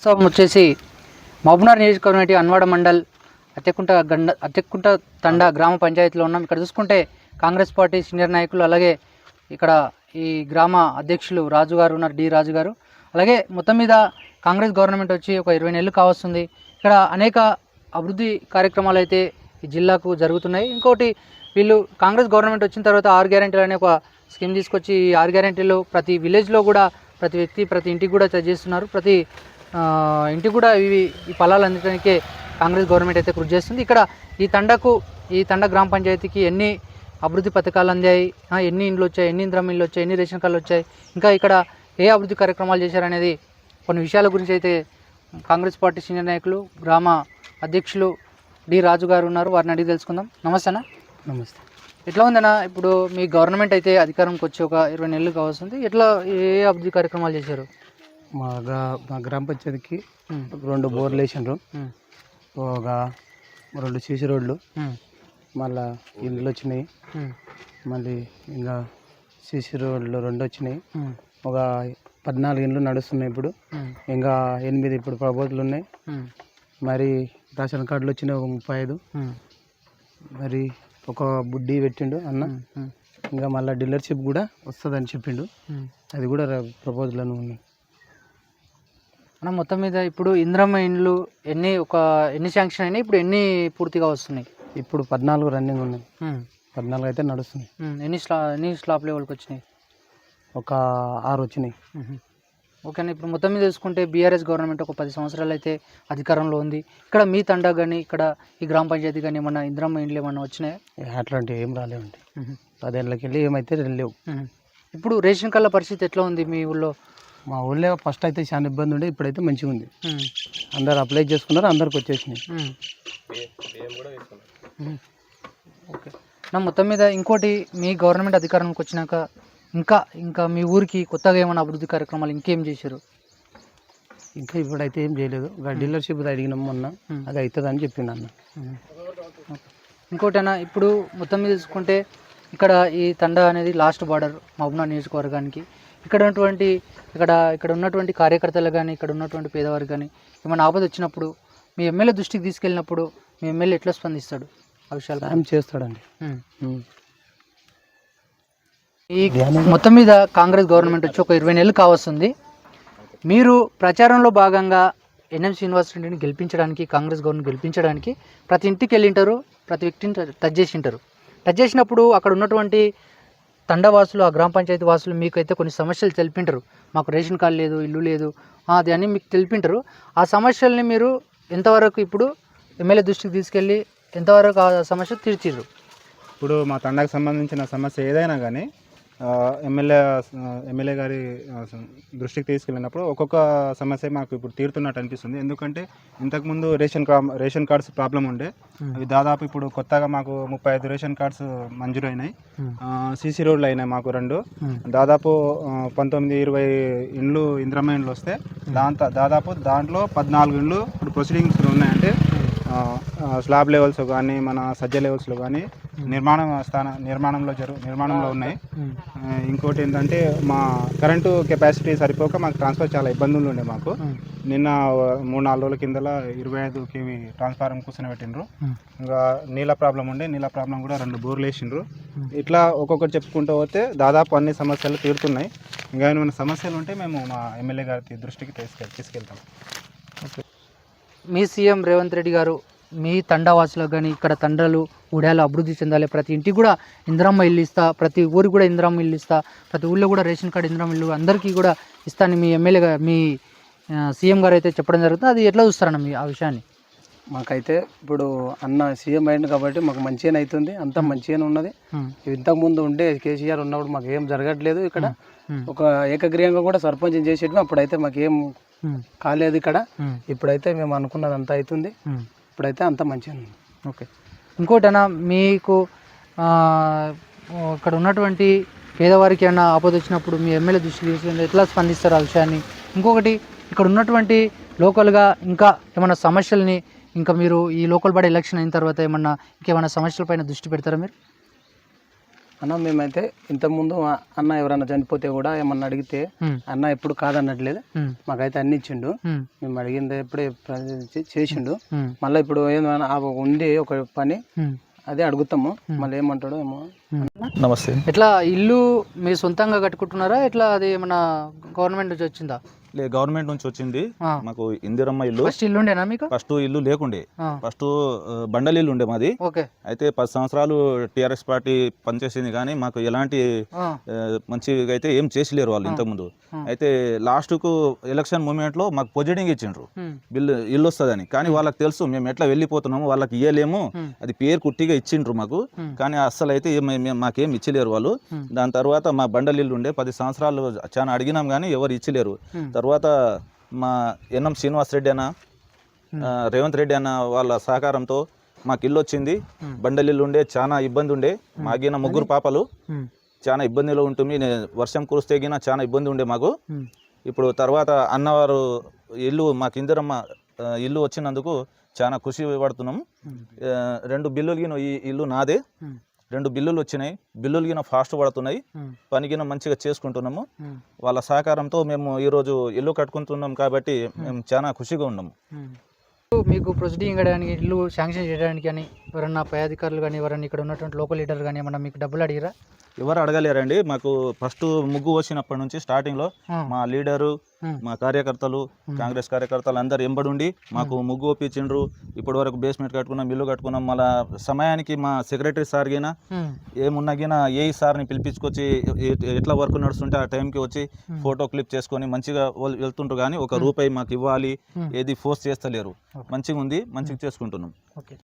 ఉత్సవం వచ్చేసి మహబూబ్నగర్ నియోజకవర్గం అన్వాడ మండల్ అత్యకుంట గండ అత్యకుంట తండ గ్రామ పంచాయతీలో ఉన్నాం. ఇక్కడ చూసుకుంటే కాంగ్రెస్ పార్టీ సీనియర్ నాయకులు అలాగే ఇక్కడ ఈ గ్రామ అధ్యక్షులు రాజు గారు ఉన్నారు డి రాజు గారు. అలాగే మొత్తం మీద కాంగ్రెస్ గవర్నమెంట్ వచ్చి ఒక ఇరవై నెలలు కావస్తుంది. ఇక్కడ అనేక అభివృద్ధి కార్యక్రమాలు అయితే ఈ జిల్లాకు జరుగుతున్నాయి. ఇంకోటి వీళ్ళు కాంగ్రెస్ గవర్నమెంట్ వచ్చిన తర్వాత ఆరు గ్యారెంటీలు అనే ఒక స్కీమ్ తీసుకొచ్చి ఈ ఆరు గ్యారెంటీలు ప్రతి విలేజ్లో కూడా ప్రతి వ్యక్తి ప్రతి ఇంటికి కూడా చేస్తున్నారు. ప్రతి ఇంటికి కూడా ఇవి ఈ ఫలాలు అందించడానికే కాంగ్రెస్ గవర్నమెంట్ అయితే కృషి చేస్తుంది. ఇక్కడ ఈ తండకు ఈ తండ గ్రామ పంచాయతీకి ఎన్ని అభివృద్ధి పథకాలు అందాయి? ఎన్ని ఇండ్లు వచ్చాయి? ఎన్ని ఇంద్రం ఇళ్ళు వచ్చాయి? ఎన్ని రేషన్ కార్డులు వచ్చాయి? ఇంకా ఇక్కడ ఏ అభివృద్ధి కార్యక్రమాలు చేశారనేది కొన్ని విషయాల గురించి అయితే కాంగ్రెస్ పార్టీ సీనియర్ నాయకులు గ్రామ అధ్యక్షులు డి రాజు గారు ఉన్నారు. వారిని అడిగి తెలుసుకుందాం. నమస్తే అన్న. నమస్తే. ఎట్లా ఉందన్న ఇప్పుడు మీ గవర్నమెంట్ అయితే అధికారంకి వచ్చి ఒక ఇరవై నెలలు కావస్తుంది ఎట్లా ఏ అభివృద్ధి కార్యక్రమాలు చేశారు? మా గా మా గ్రామ పంచాయతీకి రెండు బోర్లు వేసిండ్రు. ఒక రెండు సీసీ రోడ్లు. మళ్ళా ఇల్లు వచ్చినాయి. మళ్ళీ ఇంకా సీసీ రోడ్లు రెండు వచ్చినాయి. ఒక పద్నాలుగు ఇండ్లు నడుస్తున్నాయి ఇప్పుడు. ఇంకా ఎనిమిది ఇప్పుడు ప్రపోజలు ఉన్నాయి. మరి రేషన్ కార్డులు వచ్చినాయి ఒక ముప్పై ఐదు. మరి ఒక బుడ్డి పెట్టిండు అన్న. ఇంకా మళ్ళీ డీలర్షిప్ కూడా వస్తుందని చెప్పిండు. అది కూడా ప్రపోజల్ ఉన్నాయి అన్న మొత్తం మీద ఇప్పుడు ఇంద్రమ్మ ఇండ్లు ఎన్ని ఒక ఎన్ని శాంక్షన్ అయినాయి? ఇప్పుడు ఎన్ని పూర్తిగా వస్తున్నాయి? ఇప్పుడు పద్నాలుగు రన్నింగ్ ఉన్నాయి. పద్నాలుగు అయితే నడుస్తున్నాయి. ఎన్ని స్లా ఎన్ని స్లాప్ లెవెల్కి వచ్చినాయి? ఒక ఆరు వచ్చినాయి. ఓకేనా ఇప్పుడు మొత్తం మీద చూసుకుంటే బీఆర్ఎస్ గవర్నమెంట్ ఒక పది సంవత్సరాలు అయితే అధికారంలో ఉంది. ఇక్కడ మీ తండా కానీ ఇక్కడ ఈ గ్రామ పంచాయతీ కానీ ఏమన్నా ఇంద్రమ్మ ఇండ్లు ఏమన్నా వచ్చినాయా? అట్లాంటివి ఏం రాలేవండి. పదేళ్ళకి వెళ్ళి ఏమైతే లేవు. ఇప్పుడు రేషన్ కార్డుల పరిస్థితి ఎట్లా ఉంది మీ ఊళ్ళో? మా ఊళ్ళో ఫస్ట్ అయితే చాలా ఇబ్బంది ఉండే ఇప్పుడైతే మంచిగా ఉంది. అందరు అప్లై చేసుకున్నారు అందరికి వచ్చేసినాయి. ఓకే. నా మొత్తం మీద ఇంకోటి మీ గవర్నమెంట్ అధికారంలోకి వచ్చినాక ఇంకా ఇంకా మీ ఊరికి కొత్తగా ఏమైనా అభివృద్ధి కార్యక్రమాలు ఇంకేం చేశారు? ఇంకా ఇప్పుడైతే ఏం చేయలేదు. డీలర్షిప్ అడిగినాం మొన్న. అది అవుతుంది అని చెప్పిండు అన్న. ఇంకోటైనా ఇప్పుడు మొత్తం మీద చూసుకుంటే ఇక్కడ ఈ తండా అనేది లాస్ట్ బార్డర్ మహబూబ్నగర్ నియోజకవర్గానికి ఇక్కడ ఉన్నటువంటి ఇక్కడ ఇక్కడ ఉన్నటువంటి కార్యకర్తలు కానీ ఇక్కడ ఉన్నటువంటి పేదవారు కానీ ఏమైనా ఆపద వచ్చినప్పుడు మీ ఎమ్మెల్యే దృష్టికి తీసుకెళ్ళినప్పుడు మీ ఎమ్మెల్యే ఎట్లా స్పందిస్తాడు? ఆ విషయాలు సాయం చేస్తాడండి. ఈ మొత్తం మీద కాంగ్రెస్ గవర్నమెంట్ వచ్చి ఒక ఇరవై నెలలు కావస్తుంది. మీరు ప్రచారంలో భాగంగా ఎన్ఎం శ్రీనివాస్ రెడ్డిని గెలిపించడానికి కాంగ్రెస్ గవర్నమెంట్ గెలిపించడానికి ప్రతి ఇంటికి వెళ్ళింటారు ప్రతి వ్యక్తిని టచ్ చేసింటారు టచ్ చేసినప్పుడు అక్కడ ఉన్నటువంటి తండవాసులు ఆ గ్రామ పంచాయతీ వాసులు మీకు అయితే కొన్ని సమస్యలు తెలిపింటారు. మాకు రేషన్ కార్డు లేదు ఇల్లు లేదు అది అన్నీ మీకు తెలిపింటారు. ఆ సమస్యల్ని మీరు ఎంతవరకు ఇప్పుడు ఎమ్మెల్యే దృష్టికి తీసుకెళ్ళి ఎంతవరకు ఆ సమస్య తీర్చిర్రు? ఇప్పుడు మా తండకు సంబంధించిన సమస్య ఏదైనా కానీ ఎమ్మెల్యే ఎమ్మెల్యే గారి దృష్టికి తీసుకెళ్ళినప్పుడు ఒక్కొక్క సమస్య మాకు ఇప్పుడు తీరుతున్నట్టు అనిపిస్తుంది ఎందుకంటే ఇంతకుముందు రేషన్ రేషన్ కార్డ్స్ ప్రాబ్లం ఉండే. అవి దాదాపు ఇప్పుడు కొత్తగా మాకు ముప్పై ఐదు రేషన్ కార్డ్స్ మంజూరు అయినాయి Hmm. సీసీ రోడ్లు అయినాయి మాకు రెండు. దాదాపు పంతొమ్మిది ఇరవై ఇండ్లు ఇంద్రమ్మ ఇండ్లు వస్తే దాంతో దాదాపు దాంట్లో పద్నాలుగు ఇండ్లు ఇప్పుడు ప్రొసీడింగ్స్ ఉన్నాయంటే స్లాబ్ లెవెల్స్ కానీ మన సజ్జ లెవెల్స్లో కానీ నిర్మాణం స్థాన నిర్మాణంలో జరు నిర్మాణంలో ఉన్నాయి. ఇంకోటి ఏంటంటే మా కరెంటు కెపాసిటీ సరిపోక మాకు ట్రాన్స్ఫర్ చాలా ఇబ్బందులు ఉండే మాకు. నిన్న మూడు నాలుగు రోజుల కిందల ఇరవై ఐదు కేవీ ట్రాన్స్ఫారం కూర్చొని. ఇంకా నీళ్ళ ప్రాబ్లం ఉండే నీళ్ళ ప్రాబ్లం కూడా రెండు బోర్లు వేసిండ్రు. ఇట్లా ఒక్కొక్కటి చెప్పుకుంటూ పోతే దాదాపు అన్ని సమస్యలు తీరుతున్నాయి. ఇంకా ఏమైనా సమస్యలు ఉంటే మేము మా ఎమ్మెల్యే గారి దృష్టికి తీసుకెళ్ తీసుకెళ్తాం. మీ సీఎం రేవంత్ రెడ్డి గారు మీ తండావాసులకు కానీ ఇక్కడ తండాలు ఊడాలు అభివృద్ధి చెందాలి. ప్రతి ఇంటికి కూడా ఇందిరమ్మ ఇల్లు ఇస్తా ప్రతి ఊరికి కూడా ఇందిరమ్మ ఇల్లు ఇస్తా ప్రతి ఊళ్ళో కూడా రేషన్ కార్డు ఇందిరమ్మ ఇల్లు అందరికీ కూడా ఇస్తాను మీ ఎమ్మెల్యే గా- మీ సీఎం గారు అయితే చెప్పడం జరుగుతుంది. అది ఎట్లా చూస్తారన్న మీ ఆ విషయాన్ని? మాకైతే ఇప్పుడు అన్న సీఎం అయింది కాబట్టి మాకు మంచిగానే అవుతుంది అంతా మంచిగానే ఉన్నది. ఇంతకు ముందు ఉండే కేసీఆర్ ఉన్నప్పుడు మాకు ఏం జరగట్లేదు ఇక్కడ. ఒక ఏకగ్రీయంగా కూడా సర్పంచ్ చేసేటం అప్పుడైతే మాకు ఏం కాలేదు ఇక్కడ. ఉమ్, ఇప్పుడైతే మేము అనుకున్నది అంతా అవుతుంది ఉమ్. ఇప్పుడైతే అంతా మంచిగా ఉంది. ఓకే ఇంకోటనా మీకు ఇక్కడ ఉన్నటువంటి పేదవారికి ఏమైనా ఆపద వచ్చినప్పుడు మీ ఎమ్మెల్యే దృష్టికి తీసుకెళ్ళి ఎట్లా స్పందిస్తారు ఆ విషయాన్ని ఇంకొకటి ఇక్కడ ఉన్నటువంటి లోకల్గా ఇంకా ఏమైనా సమస్యల్ని ఇంకా మీరు ఈ లోకల్ బాడీ ఎలక్షన్ అయిన తర్వాత ఏమన్నా ఇంకేమైనా సమస్యలపైన దృష్టి పెడతారా మీరు? అన్న మేమైతే ఇంతకుముందు అన్న ఎవరైనా చనిపోతే కూడా ఏమన్నా అడిగితే అన్న ఎప్పుడు కాదన్నట్లేదు. మాకైతే అన్ని ఇచ్చిండు. మేము అడిగింది ఎప్పుడే చేసిండు. మళ్ళీ ఇప్పుడు ఏమైనా ఉంది ఒక పని. అదే అడుగుతాము. మళ్ళీ ఏమంటాడో ఏమో. నమస్తే. ఎట్లా ఇల్లు మీరు సొంతంగా కట్టుకుంటున్నారా? ఎట్లా అది ఏమన్నా గవర్నమెంట్ నుంచి వచ్చిందా? లే గవర్నమెంట్ నుంచి వచ్చింది. మాకు ఇందిరమ్మ ఇల్లు. ఫస్ట్ మీకు? ఫస్ట్ ఇల్లు లేకుండే. ఫస్ట్ బండల ఇల్లు ఉండే మాది. అయితే పది సంవత్సరాలు టీఆర్ఎస్ పార్టీ పనిచేసింది కానీ మాకు ఎలాంటి మంచిగా అయితే ఏం చేసలేరు వాళ్ళు ఇంతకుముందు. అయితే లాస్ట్కు ఎలక్షన్ మూమెంట్లో మాకు పొజిటింగ్ ఇచ్చిండ్రు. బిల్లు ఇల్లు వస్తుందని. కానీ వాళ్ళకి తెలుసు మేము ఎట్లా వెళ్ళిపోతున్నాము వాళ్ళకి ఇయ్యలేము. అది పేరు కుట్టిగా ఇచ్చిండ్రు మాకు. కానీ అస్సలు అయితే మాకేం ఇచ్చలేరు వాళ్ళు. దాని తర్వాత మా బండలు ఇల్లు ఉండే పది సంవత్సరాలు చాలా అడిగినాం కానీ ఎవరు ఇచ్చలేరు. తర్వాత మా ఎన్ఎం శ్రీనివాస్ రెడ్డి అన్న రేవంత్ రెడ్డి అన్న వాళ్ళ సహకారంతో మాకు ఇల్లు వచ్చింది. ఉమ్. బండలు ఇల్లు ఉండే చాలా ఇబ్బంది ఉండే. మాగిన ముగ్గురు పాపలు చాలా ఇబ్బందిలో ఉంటుంది వర్షం కురిస్తే గిన చాలా ఇబ్బంది ఉండే మాకు. ఇప్పుడు తర్వాత అన్నవారు ఇల్లు మాకు ఇందిరమ్మ ఇల్లు వచ్చినందుకు చాలా ఖుషి పడుతున్నాం. రెండు బిల్లులు ఈ ఇల్లు నాదే. రెండు బిల్లులు వచ్చినాయి. బిల్లులు గిన ఫాస్ట్ పడుతున్నాయి. పని గిన మంచిగా చేసుకుంటున్నాము. వాళ్ళ సహకారంతో మేము ఈరోజు ఇల్లు కట్టుకుంటున్నాం కాబట్టి మేము చాలా ఖుషిగా ఉన్నాము. మీకు ప్రొసీడింగ్ ఇల్లు శాంక్షన్ చేయడానికి కానీ ఎవరన్నా పై అధికారులు కానీ ఎవరన్నా ఇక్కడ ఉన్నటువంటి లోకల్ లీడర్ కానీ ఏమన్నా మీకు డబ్బులు అడిగిరా? ఎవరు అడగలేరండి. మాకు ఫస్ట్ ముగ్గు వచ్చినప్పటి నుంచి స్టార్టింగ్లో ఆ, మా లీడరు మా కార్యకర్తలు కాంగ్రెస్ కార్యకర్తలు అందరు ఎంబడుండి మాకు ముగ్గు ఒప్పించిండ్రు. ఇప్పటి వరకు బేస్మెంట్ కట్టుకున్నాం ఇల్లు కట్టుకున్నాం. మళ్ళా సమయానికి మా సెక్రటరీ సార్ గిన ఏమున్నా గిన ఏ సార్ని పిలిపించుకొచ్చి ఎట్లా వర్క్ నడుస్తుంటే ఆ టైంకి వచ్చి ఫోటో క్లిప్ చేసుకొని మంచిగా వెళ్తుంటారు కానీ ఒక రూపాయి మాకు ఇవ్వాలి. ఏది ఫోర్స్ చేస్తలేరు. మంచిగా ఉంది మంచిగా చేసుకుంటున్నాం. ఓకే.